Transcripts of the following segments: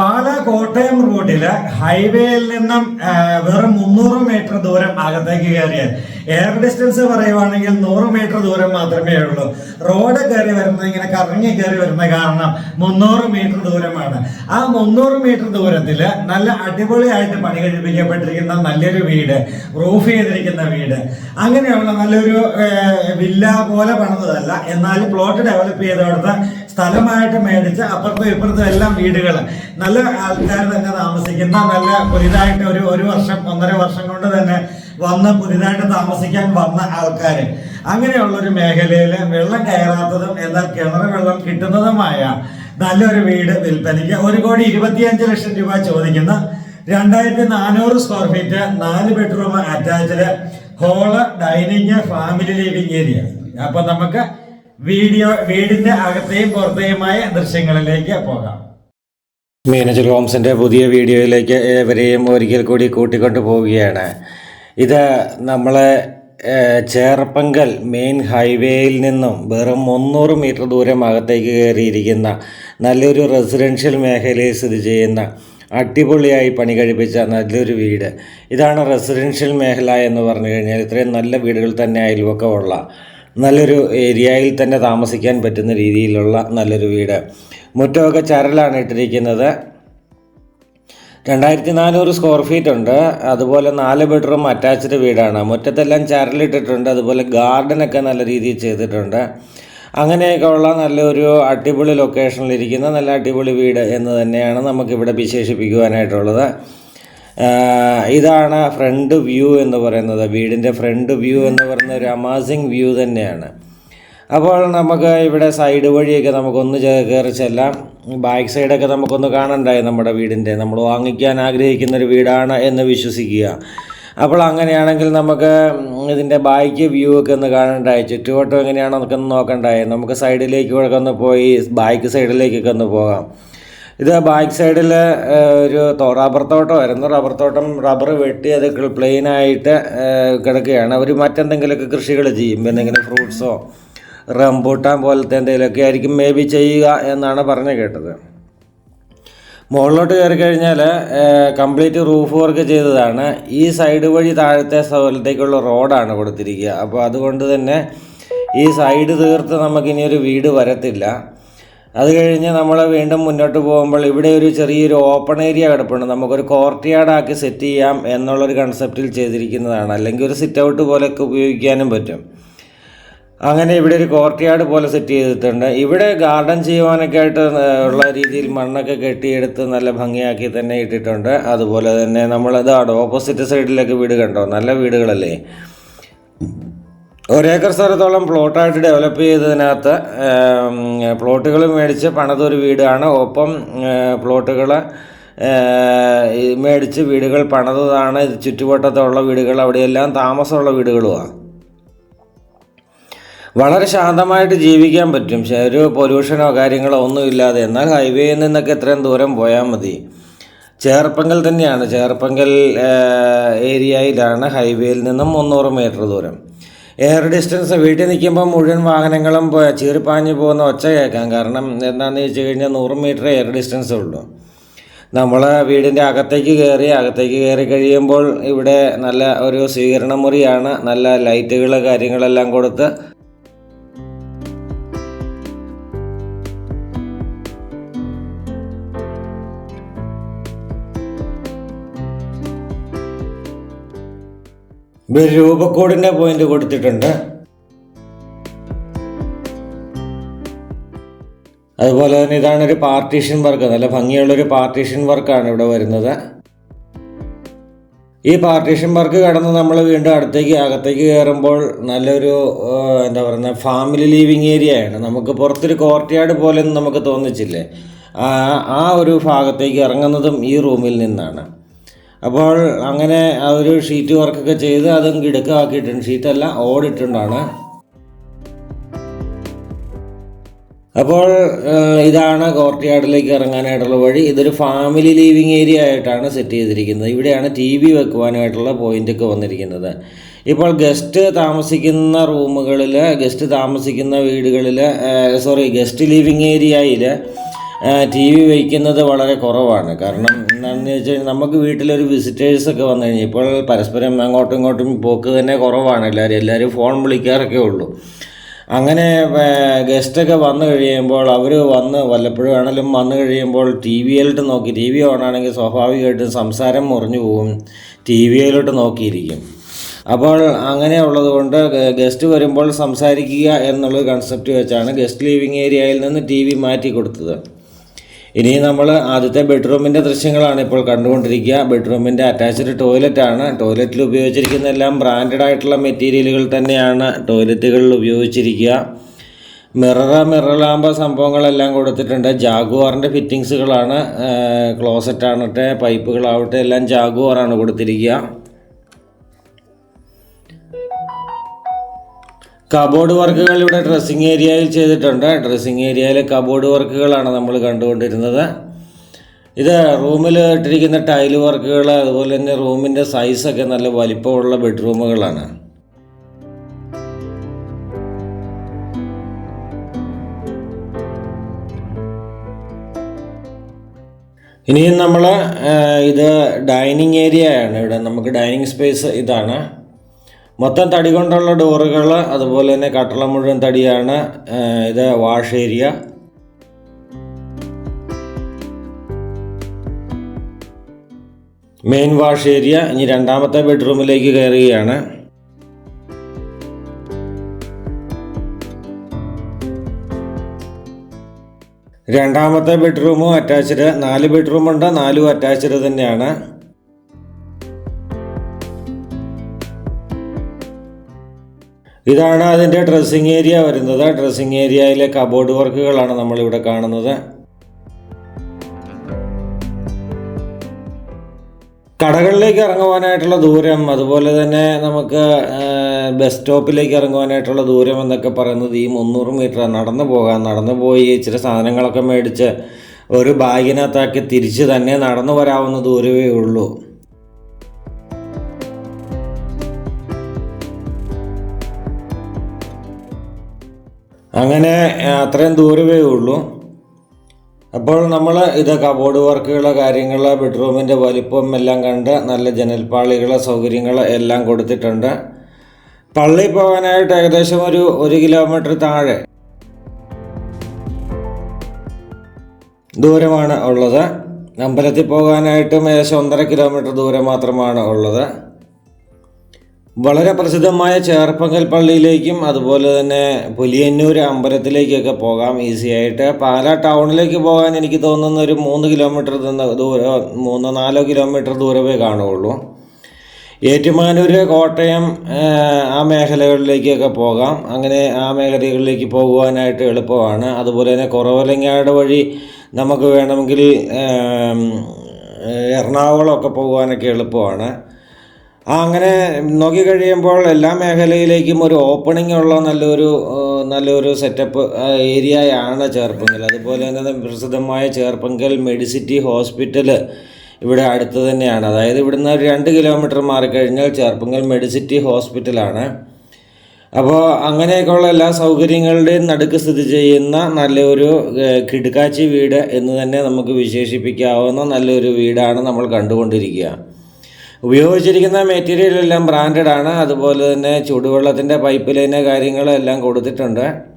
പാല കോട്ടയം റൂട്ടിൽ ഹൈവേയിൽ നിന്നും വെറും മുന്നൂറ് മീറ്റർ ദൂരം അകത്തേക്ക് കയറിയാൽ എയർ ഡിസ്റ്റൻസ് പറയുവാണെങ്കിൽ നൂറ് മീറ്റർ ദൂരം മാത്രമേ ഉള്ളൂ. റോഡ് കയറി വരുന്നത് ഇങ്ങനെ കറങ്ങി കയറി വരുന്ന കാരണം മുന്നൂറ് മീറ്റർ ദൂരമാണ്. ആ മുന്നൂറ് മീറ്റർ ദൂരത്തിൽ നല്ല അടിപൊളിയായിട്ട് പണി കഴിപ്പിക്കപ്പെട്ടിരിക്കുന്ന നല്ലൊരു വീട് റൂഫ് ചെയ്തിരിക്കുന്ന വീട്. അങ്ങനെയുള്ള നല്ലൊരു വില്ല പോലെ പണിതല്ല എന്നാലും പ്ലോട്ട് ഡെവലപ്പ് ചെയ്തെടുത്ത് സ്ഥലമായിട്ട് മേടിച്ച് അപ്പുറത്തും ഇപ്പുറത്തും എല്ലാം വീടുകൾ നല്ല ആൾക്കാർ തന്നെ താമസിക്കുന്ന നല്ല പുതിയതായിട്ട് ഒരു ഒരു വർഷം ഒന്നര വർഷം കൊണ്ട് തന്നെ വന്ന് പുതിയതായിട്ട് താമസിക്കാൻ വന്ന ആൾക്കാർ അങ്ങനെയുള്ളൊരു മേഖലയിൽ വെള്ളം കയറാത്തതും എന്നാൽ കിണർ വെള്ളം കിട്ടുന്നതുമായ നല്ലൊരു വീട് വിൽപ്പനയ്ക്ക് ഒരു കോടി ഇരുപത്തിയഞ്ച് ലക്ഷം രൂപ ചോദിക്കുന്ന രണ്ടായിരത്തി നാനൂറ് സ്ക്വയർ ഫീറ്റ് നാല് bedroom attached hall dining family living area. അപ്പൊ നമുക്ക് വീഡിയോ വീടിന്റെ അകത്തെയും പുറത്തെയുമായ ദൃശ്യങ്ങളിലേക്ക് പോകാം. മീനജൽ ഹോംസിന്റെ പുതിയ വീഡിയോയിലേക്ക് ഏവരെയും ഒരിക്കൽ കൂടി കൂട്ടിക്കൊണ്ടു പോവുകയാണ്. ഇത് നമ്മളെ ചേർപ്പങ്കൽ മെയിൻ ഹൈവേയിൽ നിന്നും വെറും മുന്നൂറ് മീറ്റർ ദൂരം അകത്തേക്ക് കയറിയിരിക്കുന്ന നല്ലൊരു റെസിഡൻഷ്യൽ മേഖലയിൽ സ്ഥിതി ചെയ്യുന്ന അടിപൊളിയായി പണി കഴിപ്പിച്ച നല്ലൊരു വീട്. ഇതാണ് റെസിഡൻഷ്യൽ മേഖല എന്ന് പറഞ്ഞു കഴിഞ്ഞാൽ ഇത്രയും നല്ല വീടുകൾ തന്നെ അയൽവക്കമുള്ള നല്ലൊരു ഏരിയയിൽ തന്നെ താമസിക്കാൻ പറ്റുന്ന രീതിയിലുള്ള നല്ലൊരു വീട്. മുറ്റമൊക്കെ ചരലാണ് ഇട്ടിരിക്കുന്നത്. രണ്ടായിരത്തി നാനൂറ് സ്ക്വയർ ഫീറ്റ് ഉണ്ട്. അതുപോലെ നാല് ബെഡ്റൂം അറ്റാച്ച്ഡ് വീടാണ്. മുറ്റത്തെല്ലാം ചരലിട്ടിട്ടുണ്ട്. അതുപോലെ ഗാർഡനൊക്കെ നല്ല രീതിയിൽ ചെയ്തിട്ടുണ്ട്. അങ്ങനെയൊക്കെ ഉള്ള നല്ലൊരു അടിപൊളി ലൊക്കേഷനിൽ ഇരിക്കുന്ന നല്ല അടിപൊളി വീട് എന്ന് തന്നെയാണ് നമുക്കിവിടെ വിശേഷിപ്പിക്കുവാനായിട്ടുള്ളത്. ഇതാണ് ഫ്രണ്ട് വ്യൂ എന്ന് പറയുന്നത്. വീടിന്റെ ഫ്രണ്ട് വ്യൂ എന്ന് പറയുന്ന ഒരു അമാസിങ് വ്യൂ തന്നെയാണ്. അപ്പോൾ നമുക്ക് ഇവിടെ സൈഡ് വഴിയൊക്കെ നമുക്കൊന്ന് കയറി ചെല്ലാം. ബാക്ക് സൈഡൊക്കെ നമുക്കൊന്ന് കാണണ്ടായി നമ്മുടെ വീടിന്റെ നമ്മൾ വാങ്ങിക്കാൻ ആഗ്രഹിക്കുന്ന ഒരു വീടാണ് എന്ന് വിശ്വസിക്കുക. അപ്പോൾ അങ്ങനെയാണെങ്കിൽ നമുക്ക് ഇതിന്റെ ബാക്ക് വ്യൂ ഒക്കെ ഒന്ന് കാണണ്ടായി? ചുറ്റുവട്ടം എങ്ങനെയാണോ നമുക്കൊന്ന് ഒന്ന് നോക്കണ്ടായി? നമുക്ക് സൈഡിലേക്ക് ഒക്കെ ഒന്ന് പോയി ബാക്ക് സൈഡിലേക്കൊക്കെ ഒന്ന് പോകാം. ഇത് ബാക്ക് സൈഡിൽ ഒരു റബ്ബർ തോട്ടമായിരുന്നു റബ്ബർ തോട്ടം റബ്ബർ വെട്ടി അത് പ്ലെയിനായിട്ട് കിടക്കുകയാണ്. അവർ മറ്റെന്തെങ്കിലുമൊക്കെ കൃഷികൾ ചെയ്യും. എന്തെങ്കിലും ഫ്രൂട്ട്സോ റംബൂട്ടാൻ പോലത്തെ എന്തെങ്കിലുമൊക്കെ ആയിരിക്കും മേ ബി ചെയ്യുക എന്നാണ് പറഞ്ഞു കേട്ടത്. മുകളിലോട്ട് കയറി കഴിഞ്ഞാൽ കംപ്ലീറ്റ് റൂഫ് വർക്ക് ചെയ്തതാണ്. ഈ സൈഡ് വഴി താഴത്തെ സ്ഥലത്തേക്കുള്ള റോഡാണ് കൊടുത്തിരിക്കുക. അപ്പോൾ അതുകൊണ്ട് തന്നെ ഈ സൈഡ് തീർത്ത് നമുക്കിനി ഒരു വീട് വരത്തില്ല. അത് കഴിഞ്ഞ് നമ്മൾ വീണ്ടും മുന്നോട്ട് പോകുമ്പോൾ ഇവിടെ ഒരു ചെറിയൊരു ഓപ്പൺ ഏരിയ കിടപ്പുണ്ട്. നമുക്കൊരു കോർട്ട് യാർഡാക്കി സെറ്റ് ചെയ്യാം എന്നുള്ളൊരു കൺസെപ്റ്റിൽ ചെയ്തിരിക്കുന്നതാണ്. അല്ലെങ്കിൽ ഒരു സിറ്റ് ഔട്ട് പോലെയൊക്കെ ഉപയോഗിക്കാനും പറ്റും. അങ്ങനെ ഇവിടെ ഒരു കോർട്ട് പോലെ സെറ്റ് ചെയ്തിട്ടുണ്ട്. ഇവിടെ ഗാർഡൻ ചെയ്യുവാനൊക്കെ ആയിട്ട് ഉള്ള രീതിയിൽ മണ്ണൊക്കെ കെട്ടിയെടുത്ത് നല്ല ഭംഗിയാക്കി തന്നെ ഇട്ടിട്ടുണ്ട്. അതുപോലെ തന്നെ നമ്മളത് ഓപ്പോസിറ്റ് സൈഡിലൊക്കെ വീട് കണ്ടോ? നല്ല വീടുകളല്ലേ? ഒരേക്കർ സ്ഥലത്തോളം പ്ലോട്ടായിട്ട് ഡെവലപ്പ് ചെയ്തതിനകത്ത് പ്ലോട്ടുകൾ മേടിച്ച് പണിതൊരു വീടാണ്. ഒപ്പം പ്ലോട്ടുകൾ മേടിച്ച് വീടുകൾ പണിതതാണ്. ചുറ്റുവട്ടത്തുള്ള വീടുകൾ അവിടെയെല്ലാം താമസമുള്ള വീടുകളുമാണ് വളരെ ശാന്തമായിട്ട് ജീവിക്കാൻ പറ്റും. ഒരു പൊല്യൂഷനോ കാര്യങ്ങളോ ഒന്നും ഇല്ലാതെ. എന്നാൽ ഹൈവേയിൽ നിന്നൊക്കെ എത്രയും ദൂരം പോയാൽ മതി. ചേർപ്പങ്കൽ തന്നെയാണ്. ചേർപ്പങ്കൽ ഏരിയയിലാണ് ഹൈവേയിൽ നിന്നും മുന്നൂറ് മീറ്റർ ദൂരം. എയർ ഡിസ്റ്റൻസ് വീട്ടിൽ നിൽക്കുമ്പോൾ മുഴുവൻ വാഹനങ്ങളും ചീറിപ്പാഞ്ഞു പോകുന്ന ഒച്ച കേൾക്കാം. കാരണം എന്താണെന്ന് വെച്ച് കഴിഞ്ഞാൽ നൂറ് മീറ്റർ എയർ ഡിസ്റ്റൻസ് ഉള്ളൂ. നമ്മൾ വീടിന്റെ അകത്തേക്ക് കയറി അകത്തേക്ക് കയറി കഴിയുമ്പോൾ ഇവിടെ നല്ല ഒരു സ്വീകരണ മുറിയാണ്. നല്ല ലൈറ്റുകൾ കാര്യങ്ങളെല്ലാം കൊടുത്ത് ഒരു രൂപക്കോടിന്റെ പോയിന്റ് കൊടുത്തിട്ടുണ്ട്. അതുപോലെ തന്നെ ഇതാണ് ഒരു പാർട്ടീഷൻ വർക്ക് നല്ല ഭംഗിയുള്ള ഒരു പാർട്ടീഷൻ വർക്കാണ് ഇവിടെ വരുന്നത്. ഈ പാർട്ടീഷൻ വർക്ക് കടന്ന് നമ്മൾ വീണ്ടും അടുത്തേക്ക് അകത്തേക്ക് കയറുമ്പോൾ നല്ലൊരു എന്താ പറയുന്നത് ഫാമിലി ലീവിങ് ഏരിയയാണ് നമുക്ക് പുറത്തൊരു കോർട്ട്യാർഡ് പോലെ നമുക്ക് തോന്നിച്ചില്ലേ? ആ ഒരു ഭാഗത്തേക്ക് ഇറങ്ങുന്നതും ഈ റൂമിൽ നിന്നാണ്. അപ്പോൾ അങ്ങനെ ആ ഒരു ഷീറ്റ് വർക്കൊക്കെ ചെയ്ത് അതും കിടക്കാക്കിയിട്ടുണ്ട് ഷീറ്റല്ല ഓടിട്ടുണ്ടാണ്. അപ്പോൾ ഇതാണ് കോർട്ട് യാർഡിലേക്ക് ഇറങ്ങാനായിട്ടുള്ള വഴി. ഇതൊരു ഫാമിലി ലീവിങ് ഏരിയ ആയിട്ടാണ് സെറ്റ് ചെയ്തിരിക്കുന്നത്. ഇവിടെയാണ് ടി വി വെക്കുവാനായിട്ടുള്ള പോയിന്റൊക്കെ വന്നിരിക്കുന്നത്. ഇപ്പോൾ ഗസ്റ്റ് താമസിക്കുന്ന റൂമുകളിൽ ഗസ്റ്റ് താമസിക്കുന്ന വീടുകളിൽ സോറി ഗസ്റ്റ് ലിവിങ് ഏരിയയിൽ ടി വി വയ്ക്കുന്നത് വളരെ കുറവാണ്. കാരണം എന്താണെന്ന് വെച്ച് കഴിഞ്ഞാൽ നമുക്ക് വീട്ടിലൊരു വിസിറ്റേഴ്സൊക്കെ വന്നു കഴിഞ്ഞാൽ ഇപ്പോൾ പരസ്പരം അങ്ങോട്ടും ഇങ്ങോട്ടും പോക്ക് തന്നെ കുറവാണ് എല്ലാവരും എല്ലാവരും ഫോൺ വിളിക്കാറൊക്കെ ഉള്ളൂ. അങ്ങനെ ഗസ്റ്റൊക്കെ വന്നു കഴിയുമ്പോൾ അവർ വന്ന് വല്ലപ്പോഴും ആണെങ്കിലും വന്നു കഴിയുമ്പോൾ ടി വിയിലോട്ട് നോക്കി ടി വി ഓണാണെങ്കിൽ സ്വാഭാവികമായിട്ടും സംസാരം മുറിഞ്ഞു പോകും ടി വിയിലോട്ട് നോക്കിയിരിക്കും. അപ്പോൾ അങ്ങനെയുള്ളത് കൊണ്ട് ഗസ്റ്റ് വരുമ്പോൾ സംസാരിക്കുക എന്നുള്ള കൺസെപ്റ്റ് വെച്ചാണ് ഗസ്റ്റ് ലിവിങ് ഏരിയയിൽ നിന്ന് ടി വി മാറ്റി കൊടുത്തത്. ഇനി നമ്മൾ ആദ്യത്തെ ബെഡ്റൂമിന്റെ ദൃശ്യങ്ങളാണ് ഇപ്പോൾ കണ്ടുകൊണ്ടിരിക്കുക. ബെഡ്റൂമിന്റെ അറ്റാച്ച്ഡ് ആണ്. ടോയ്ലറ്റിൽ ഉപയോഗിച്ചിരിക്കുന്ന എല്ലാം ബ്രാൻഡഡ് ആയിട്ടുള്ള മെറ്റീരിയലുകൾ തന്നെയാണ് ടോയ്ലറ്റുകളിൽ ഉപയോഗിച്ചിരിക്കുക. മിറർ ലാമ്പ സംഭവങ്ങളെല്ലാം കൊടുത്തിട്ടുണ്ട്. ജാഗുവാറിന്റെ ഫിറ്റിങ്സുകളാണ് ക്ലോസറ്റ് ആണട്ടെ പൈപ്പുകളാവട്ടെ എല്ലാം ജാഗുവാറാണ് കൊടുത്തിരിക്കുക. കബോർഡ് വർക്കുകൾ ഇവിടെ ഡ്രസ്സിങ് ഏരിയയിൽ ചെയ്തിട്ടുണ്ട്. ഡ്രസ്സിങ് ഏരിയയിലെ കബോർഡ് വർക്കുകളാണ് നമ്മൾ കണ്ടുകൊണ്ടിരുന്നത്. ഇത് റൂമിൽ ഇട്ടിരിക്കുന്ന ടൈൽ വർക്കുകൾ അതുപോലെ തന്നെ റൂമിന്റെ സൈസൊക്കെ നല്ല വലിപ്പമുള്ള ബെഡ്റൂമുകളാണ് ഇനിയും നമ്മൾ ഇത് ഡൈനിങ് ഏരിയ ആണ്. ഇവിടെ നമുക്ക് ഡൈനിങ് സ്പേസ് ഇതാണ്. മൊത്തം തടി കൊണ്ടുള്ള ഡോറുകൾ അതുപോലെ തന്നെ കട്ടളം മുഴുവൻ തടിയാണ് ഇത് wash area main wash area ഇനി രണ്ടാമത്തെ ബെഡ്റൂമിലേക്ക് കയറുകയാണ്. രണ്ടാമത്തെ ബെഡ്റൂമും അറ്റാച്ച്ഡ് നാല് ബെഡ്റൂമുണ്ട് നാലും അറ്റാച്ച്ഡ് തന്നെയാണ്. ഇതാണ് അതിന്റെ ഡ്രസ്സിങ് ഏരിയ വരുന്നത്. ഡ്രസ്സിങ് ഏരിയയിലെ കബോർഡ് വർക്കുകളാണ് നമ്മളിവിടെ കാണുന്നത്. കടകളിലേക്ക് ഇറങ്ങുവാനായിട്ടുള്ള ദൂരം അതുപോലെ തന്നെ നമുക്ക് ബസ് സ്റ്റോപ്പിലേക്ക് ഇറങ്ങുവാനായിട്ടുള്ള ദൂരം എന്നൊക്കെ പറയുന്നത് ഈ മുന്നൂറ് മീറ്റർ നടന്നു പോകാം. നടന്നു പോയി ഇച്ചിരി സാധനങ്ങളൊക്കെ മേടിച്ച് ഒരു ബാഗിനകത്താക്കി തിരിച്ച് തന്നെ നടന്നു വരാവുന്ന ദൂരമേ ഉള്ളൂ. അങ്ങനെ അത്രയും ദൂരമേ ഉള്ളൂ. അപ്പോൾ നമ്മൾ ഇത് കബോർഡ് വർക്കുകൾ കാര്യങ്ങൾ ബെഡ്റൂമിന്റെ വലിപ്പം എല്ലാം കണ്ട് നല്ല ജനൽപ്പാളികൾ സൗകര്യങ്ങൾ എല്ലാം കൊടുത്തിട്ടുണ്ട്. പള്ളി പോകാനായിട്ട് ഏകദേശം ഒരു ഒരു കിലോമീറ്റർ താഴെ ദൂരമാണ് ഉള്ളത്. അമ്പലത്തിൽ പോകാനായിട്ടും ഏകദേശം ഒന്നര കിലോമീറ്റർ ദൂരം മാത്രമാണ് ഉള്ളത്. വളരെ പ്രസിദ്ധമായ ചേർപ്പങ്കൽ പള്ളിയിലേക്കും അതുപോലെ തന്നെ പുലിയന്നൂർ അമ്പലത്തിലേക്കൊക്കെ പോകാം. ഈസി ആയിട്ട് പാലാ ടൗണിലേക്ക് പോകാൻ എനിക്ക് തോന്നുന്ന ഒരു മൂന്ന് കിലോമീറ്റർ ദൂരം മൂന്നോ നാലോ കിലോമീറ്റർ ദൂരമേ കാണുകയുള്ളൂ. ഏറ്റുമാനൂർ കോട്ടയം ആ, മേഖലകളിലേക്കൊക്കെ പോകാം. അങ്ങനെ ആ മേഖലകളിലേക്ക് പോകുവാനായിട്ട് എളുപ്പമാണ്. അതുപോലെ തന്നെ കുറവലങ്ങാട് വഴി നമുക്ക് വേണമെങ്കിൽ എറണാകുളമൊക്കെ പോകുവാനൊക്കെ എളുപ്പമാണ്. അങ്ങനെ നോക്കിക്കഴിയുമ്പോൾ എല്ലാ മേഖലയിലേക്കും ഒരു ഓപ്പണിംഗ് ഉള്ള നല്ലൊരു നല്ലൊരു സെറ്റപ്പ് ഏരിയയാണ് ചേർപ്പങ്കൽ. അതുപോലെ തന്നെ പ്രസിദ്ധമായ ചേർപ്പങ്കൽ മെഡിസിറ്റി ഹോസ്പിറ്റൽ ഇവിടെ അടുത്ത് തന്നെയാണ്. അതായത് ഇവിടുന്ന് ഒരു രണ്ട് കിലോമീറ്റർ മാറിക്കഴിഞ്ഞാൽ ചേർപ്പങ്കൽ മെഡിസിറ്റി ഹോസ്പിറ്റലാണ് അപ്പോൾ അങ്ങനെയൊക്കെയുള്ള എല്ലാ സൗകര്യങ്ങളുടെയും നടുക്ക് സ്ഥിതി ചെയ്യുന്ന നല്ലൊരു കിടുക്കാച്ചി വീട് എന്ന് തന്നെ നമുക്ക് വിശേഷിപ്പിക്കാവുന്ന നല്ലൊരു വീടാണ് നമ്മൾ കണ്ടുകൊണ്ടിരിക്കുക. ഉപയോഗിച്ചിരിക്കുന്ന മെറ്റീരിയൽ എല്ലാം ബ്രാൻഡഡ് ആണ്. അതുപോലെ തന്നെ ചൂടുവെള്ളത്തിന്റെ പൈപ്പ് ലൈന് കാര്യങ്ങളെല്ലാം കൊടുത്തിട്ടുണ്ട്.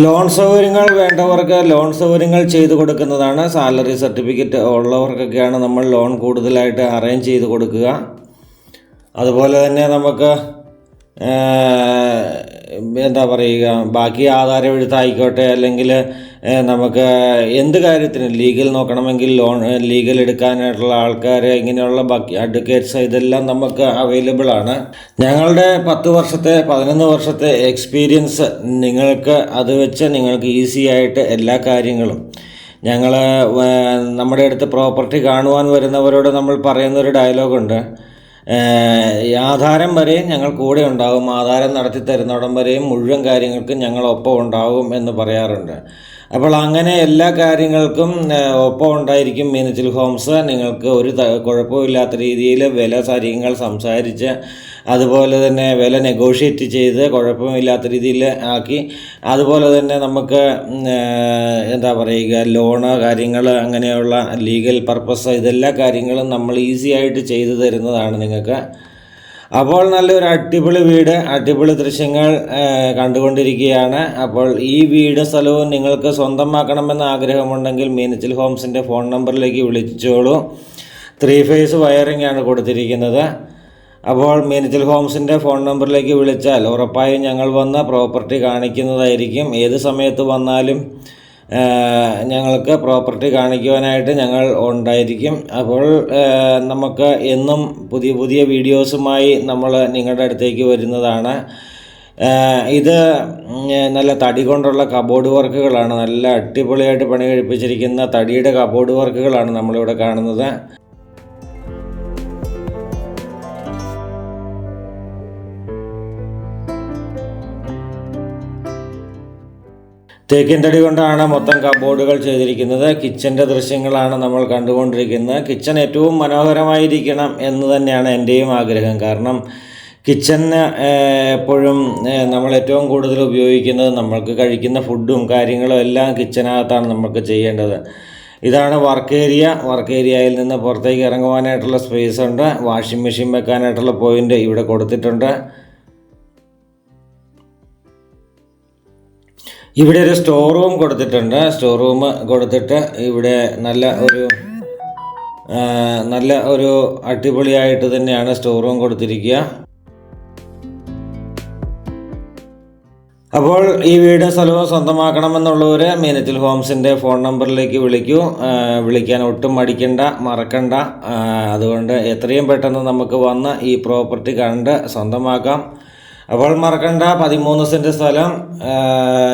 ലോൺ സൗകര്യങ്ങൾ വേണ്ടവർക്ക് ലോൺ സൗകര്യങ്ങൾ ചെയ്തു കൊടുക്കുന്നതാണ് സാലറി സർട്ടിഫിക്കറ്റ് ഉള്ളവർക്കൊക്കെയാണ് നമ്മൾ ലോൺ കൂടുതലായിട്ട് അറേഞ്ച് ചെയ്ത് കൊടുക്കുക. അതുപോലെ തന്നെ നമുക്ക് എന്താ പറയുക ബാക്കി ആധാരം എഴുത്തായിക്കോട്ടെ അല്ലെങ്കിൽ നമുക്ക് എന്ത് കാര്യത്തിനും? ലീഗൽ നോക്കണമെങ്കിൽ ലോൺ ലീഗൽ എടുക്കാനായിട്ടുള്ള ആൾക്കാർ ഇങ്ങനെയുള്ള ബാക്കി അഡ്വക്കേറ്റ്സ് ഇതെല്ലാം നമുക്ക് അവൈലബിൾ ആണ്. ഞങ്ങളുടെ പത്ത് വർഷത്തെ പതിനൊന്ന് വർഷത്തെ എക്സ്പീരിയൻസ് നിങ്ങൾക്ക് അത് വെച്ച് നിങ്ങൾക്ക് ഈസി ആയിട്ട് എല്ലാ കാര്യങ്ങളും. ഞങ്ങൾ നമ്മുടെ അടുത്ത് പ്രോപ്പർട്ടി കാണുവാൻ വരുന്നവരോട് നമ്മൾ പറയുന്നൊരു ഡയലോഗുണ്ട് ആധാരം വരെയും ഞങ്ങൾ കൂടെ ഉണ്ടാകും ആധാരം നടത്തി തരുന്നിടം വരെയും മുഴുവൻ കാര്യങ്ങൾക്കും ഞങ്ങൾ ഒപ്പം ഉണ്ടാകും എന്ന് പറയാറുണ്ട്. അപ്പോൾ അങ്ങനെ എല്ലാ കാര്യങ്ങൾക്കും ഒപ്പം ഉണ്ടായിരിക്കും മീനച്ചിൽ ഹോംസ്. നിങ്ങൾക്ക് ഒരു കുഴപ്പമില്ലാത്ത രീതിയിൽ വില കാര്യങ്ങൾ സംസാരിച്ച് അതുപോലെ തന്നെ വില നെഗോഷിയേറ്റ് ചെയ്ത് കുഴപ്പമില്ലാത്ത രീതിയിൽ ആക്കി. അതുപോലെ തന്നെ നമുക്ക് എന്താ പറയുക ലോണ് കാര്യങ്ങൾ അങ്ങനെയുള്ള ലീഗൽ പർപ്പസ് ഇതെല്ലാ കാര്യങ്ങളും നമ്മൾ ഈസി ആയിട്ട് ചെയ്തു തരുന്നതാണ് നിങ്ങൾക്ക്. അപ്പോൾ നല്ലൊരു അടിപൊളി വീട് അടിപൊളി ദൃശ്യങ്ങൾ കണ്ടുകൊണ്ടിരിക്കുകയാണ്. അപ്പോൾ ഈ വീട് സ്ഥലവും നിങ്ങൾക്ക് സ്വന്തമാക്കണമെന്ന് ആഗ്രഹമുണ്ടെങ്കിൽ മീനച്ചിൽ ഹോംസിന്റെ ഫോൺ നമ്പറിലേക്ക് വിളിച്ചോളൂ. ത്രീ ഫേസ് വയറിംഗ് ആണ് കൊടുത്തിരിക്കുന്നത്. അപ്പോൾ മീനച്ചിൽ ഹോംസിന്റെ ഫോൺ നമ്പറിലേക്ക് വിളിച്ചാൽ ഉറപ്പായും ഞങ്ങൾ വന്ന് പ്രോപ്പർട്ടി കാണിക്കുന്നതായിരിക്കും. ഏത് സമയത്ത് വന്നാലും ഞങ്ങൾക്ക് പ്രോപ്പർട്ടി കാണിക്കുവാനായിട്ട് ഞങ്ങൾ ഉണ്ടായിരിക്കും. അപ്പോൾ നമുക്ക് എന്നും പുതിയ പുതിയ വീഡിയോസുമായി നമ്മൾ നിങ്ങളുടെ അടുത്തേക്ക് വരുന്നതാണ്. ഇത് നല്ല തടി കൊണ്ടുള്ള കബോർഡ് വർക്കുകളാണ്. നല്ല അടിപൊളിയായിട്ട് പണി കഴിപ്പിച്ചിരിക്കുന്ന തടിയുടെ കബോർഡ് വർക്കുകളാണ് നമ്മളിവിടെ കാണുന്നത്. തേക്കിൻ തടി കൊണ്ടാണ് മൊത്തം കബോർഡുകൾ ചെയ്തിരിക്കുന്നത്. കിച്ചന്റെ ദൃശ്യങ്ങളാണ് നമ്മൾ കണ്ടുകൊണ്ടിരിക്കുന്നത്. കിച്ചൺ ഏറ്റവും മനോഹരമായിരിക്കണം എന്ന് തന്നെയാണ് എന്റെയും ആഗ്രഹം. കാരണം കിച്ചന് എപ്പോഴും നമ്മൾ ഏറ്റവും കൂടുതൽ ഉപയോഗിക്കുന്നത് നമ്മൾക്ക് കഴിക്കുന്ന ഫുഡും കാര്യങ്ങളും എല്ലാം കിച്ചനകത്താണ് നമുക്ക് ചെയ്യേണ്ടത്. ഇതാണ് വർക്ക് ഏരിയ വർക്ക് ഏരിയയിൽ നിന്ന് പുറത്തേക്ക് ഇറങ്ങുവാനായിട്ടുള്ള സ്പേസ് ഉണ്ട്. വാഷിംഗ് മെഷീൻ വെക്കാനായിട്ടുള്ള പോയിന്റ് ഇവിടെ കൊടുത്തിട്ടുണ്ട്. ഇവിടെ ഒരു സ്റ്റോർ റൂം കൊടുത്തിട്ടുണ്ട്. സ്റ്റോർ റൂം കൊടുത്തിട്ട് ഇവിടെ നല്ല ഒരു നല്ല ഒരു അടിപൊളിയായിട്ട് തന്നെയാണ് സ്റ്റോർ റൂം കൊടുത്തിരിക്കുക. അപ്പോൾ ഈ വീട് സ്ഥലവും സ്വന്തമാക്കണമെന്നുള്ളവർ മീനച്ചിൽ ഹോംസിന്റെ ഫോൺ നമ്പറിലേക്ക് വിളിക്കൂ. വിളിക്കാൻ ഒട്ടും മടിക്കണ്ട മറക്കണ്ട. അതുകൊണ്ട് എത്രയും പെട്ടെന്ന് നമുക്ക് വന്ന് ഈ പ്രോപ്പർട്ടി കണ്ട് സ്വന്തമാക്കാം. അപ്പോൾ മറക്കണ്ട പതിമൂന്ന് സെന്റ് സ്ഥലം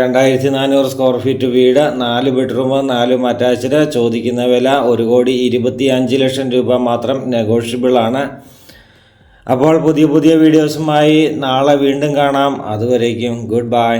രണ്ടായിരത്തി നാനൂറ് സ്ക്വയർ ഫീറ്റ് വീട് നാല് ബെഡ്റൂം നാലും അറ്റാച്ച്ഡ് ചോദിക്കുന്ന വില ഒരു കോടി ഇരുപത്തി അഞ്ച് ലക്ഷം രൂപ മാത്രം നെഗോഷ്യബിൾ ആണ്. അപ്പോൾ പുതിയ പുതിയ വീഡിയോസുമായി നാളെ വീണ്ടും കാണാം. അതുവരേക്കും ഗുഡ് ബൈ